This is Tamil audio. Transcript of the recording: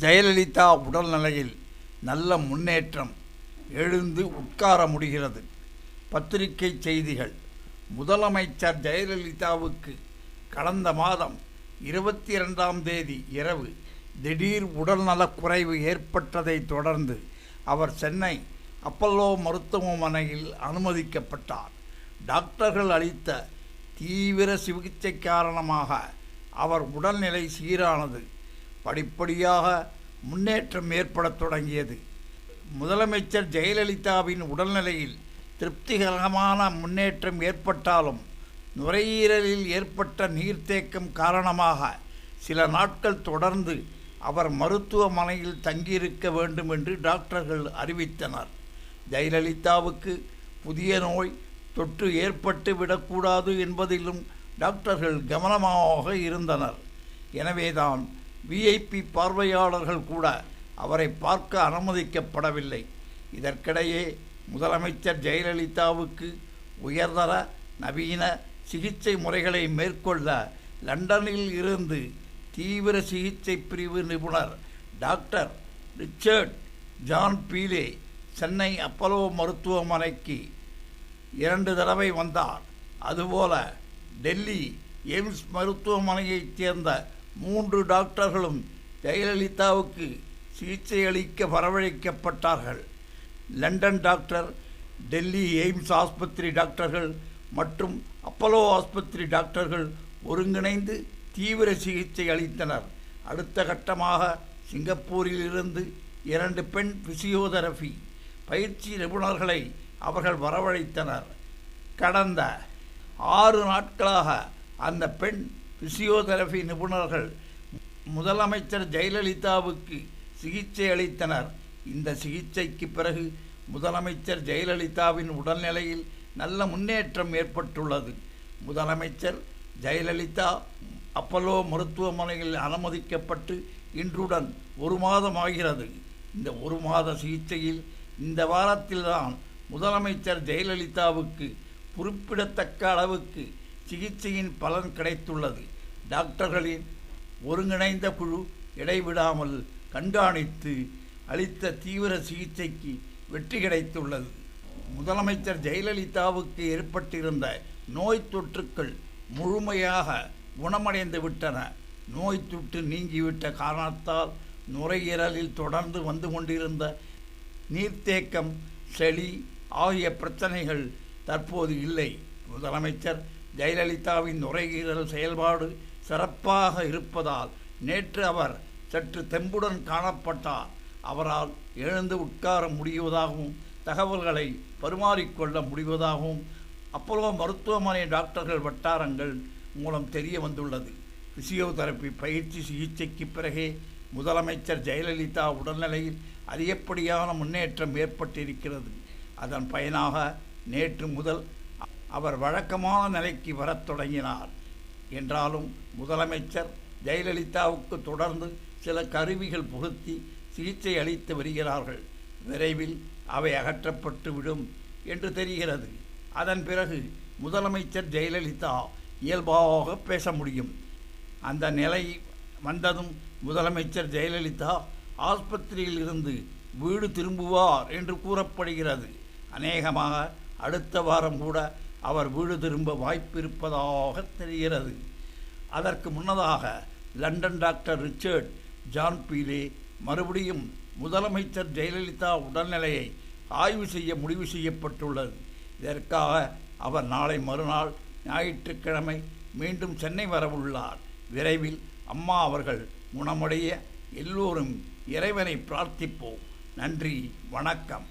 ஜெயலலிதா உடல்நிலையில் நல்ல முன்னேற்றம் எழுந்து உட்கார முடிகிறது. பத்திரிகை செய்திகள். முதலமைச்சர் ஜெயலலிதாவுக்கு கடந்த மாதம் இருபத்தி இரண்டாம் தேதி இரவு திடீர் உடல்நலக் குறைவு ஏற்பட்டதைத் தொடர்ந்து அவர் சென்னை அப்பல்லோ மருத்துவமனையில் அனுமதிக்கப்பட்டார். டாக்டர்கள் அளித்த தீவிர சிகிச்சை காரணமாக அவர் உடல்நிலை சீரானது. படிப்படியாக முன்னேற்றம் ஏற்படத் தொடங்கியது. முதலமைச்சர் ஜெயலலிதாவின் உடல்நிலையில் திருப்திகரமான முன்னேற்றம் ஏற்பட்டாலும் நுரையீரலில் ஏற்பட்ட நீர்த்தேக்கம் காரணமாக சில நாட்கள் தொடர்ந்து அவர் மருத்துவமனையில் தங்கியிருக்க வேண்டும் என்று டாக்டர்கள் அறிவித்தனர். ஜெயலலிதாவுக்கு புதிய நோய் தொற்று ஏற்பட்டு விடக்கூடாது என்பதிலும் டாக்டர்கள் கவனமாக இருந்தனர். எனவேதான் விஐபி பார்வையாளர்கள் கூட அவரை பார்க்க அனுமதிக்கப்படவில்லை. இதற்கிடையே முதலமைச்சர் ஜெயலலிதாவுக்கு உயர்தர நவீன சிகிச்சை முறைகளை மேற்கொள்ள லண்டனில் இருந்து தீவிர சிகிச்சை பிரிவு நிபுணர் doctor Richard John Beale Chennai Apollo மருத்துவமனைக்கு இரண்டு தடவை வந்தார். அதுபோல டெல்லி எய்ம்ஸ் மருத்துவமனையைச் சேர்ந்த மூன்று டாக்டர்களும் ஜெயலலிதாவுக்கு சிகிச்சை அளிக்க வரவழைக்கப்பட்டார்கள். லண்டன் டாக்டர் டெல்லி எய்ம்ஸ் ஆஸ்பத்திரி டாக்டர்கள் மற்றும் அப்பலோ ஆஸ்பத்திரி டாக்டர்கள் ஒருங்கிணைந்து தீவிர சிகிச்சை அளித்தனர். அடுத்த கட்டமாக சிங்கப்பூரிலிருந்து இரண்டு பெண் பிசியோதெரபி பயிற்சி நிபுணர்களை அவர்கள் வரவழைத்தனர். கடந்த ஆறு நாட்களாக அந்த பெண் பிசியோதெரபி நிபுணர்கள் முதலமைச்சர் ஜெயலலிதாவுக்கு சிகிச்சை அளித்தனர். இந்த சிகிச்சைக்கு பிறகு முதலமைச்சர் ஜெயலலிதாவின் உடல்நிலையில் நல்ல முன்னேற்றம் ஏற்பட்டுள்ளது. முதலமைச்சர் ஜெயலலிதா அப்பல்லோ மருத்துவமனையில் அனுமதிக்கப்பட்டு இன்றுடன் ஒரு மாதம் ஆகிறது இந்த ஒரு மாத சிகிச்சையில் இந்த வாரத்தில்தான் முதலமைச்சர் ஜெயலலிதாவுக்கு குறிப்பிடத்தக்க அளவுக்கு சிகிச்சையின் பலன் கிடைத்துள்ளது. டாக்டர்களின் ஒருங்கிணைந்த குழு இடைவிடாமல் கண்காணித்து அளித்த தீவிர சிகிச்சைக்கு வெற்றி கிடைத்துள்ளது. முதலமைச்சர் ஜெயலலிதாவுக்கு ஏற்பட்டிருந்த நோய் தொற்றுக்கள் முழுமையாக குணமடைந்து விட்டன. நோய் தொற்று நீங்கிவிட்ட காரணத்தால் நுரையீரலில் தொடர்ந்து வந்து கொண்டிருந்த நீர்த்தேக்கம் செளி ஆகிய பிரச்சனைகள் தற்போது இல்லை. முதலமைச்சர் ஜெயலலிதாவின் நுரையீரல் செயல்பாடு சிறப்பாக இருப்பதால் நேற்று அவர் சற்று தெம்புடன் காணப்பட்டார். அவரால் எழுந்து உட்கார முடிவதாகவும் தகவல்களை பரிமாறிக்கொள்ள முடிவதாகவும் அப்போலோ மருத்துவமனை டாக்டர்கள் வட்டாரங்கள் மூலம் தெரிய வந்துள்ளது. பிசியோதெரப்பி பயிற்சி சிகிச்சைக்கு பிறகே முதலமைச்சர் ஜெயலலிதா உடல்நிலையில் அதிகப்படியான முன்னேற்றம் ஏற்பட்டிருக்கிறது. அதன் பயனாக நேற்று முதல் அவர் வழக்கமான நிலைக்கு வரத் தொடங்கினார். என்றாலும் முதலமைச்சர் ஜெயலலிதாவுக்கு தொடர்ந்து சில கருவிகள் புகுத்தி சிகிச்சை அளித்து வருகிறார்கள். விரைவில் அவை அகற்றப்பட்டு விடும் என்று தெரிகிறது. அதன் பிறகு முதலமைச்சர் ஜெயலலிதா இயல்பாக பேச முடியும். அந்த நிலை வந்ததும் முதலமைச்சர் ஜெயலலிதா ஆஸ்பத்திரியில் இருந்து வீடு திரும்புவார் என்று கூறப்படுகிறது. அநேகமாக அடுத்த வாரம் கூட அவர் வீடு திரும்ப வாய்ப்பு இருப்பதாக தெரிகிறது. அதற்கு முன்னதாக London doctor Richard John Beale மறுபடியும் முதலமைச்சர் ஜெயலலிதா உடல்நிலையை ஆய்வு செய்ய முடிவு செய்யப்பட்டுள்ளது. இதற்காக அவர் நாளை மறுநாள் ஞாயிற்றுக்கிழமை மீண்டும் சென்னை வரவுள்ளார். விரைவில் அம்மா அவர்கள் குணமடைய எல்லோரும் இறைவனை பிரார்த்திப்போம். நன்றி வணக்கம்.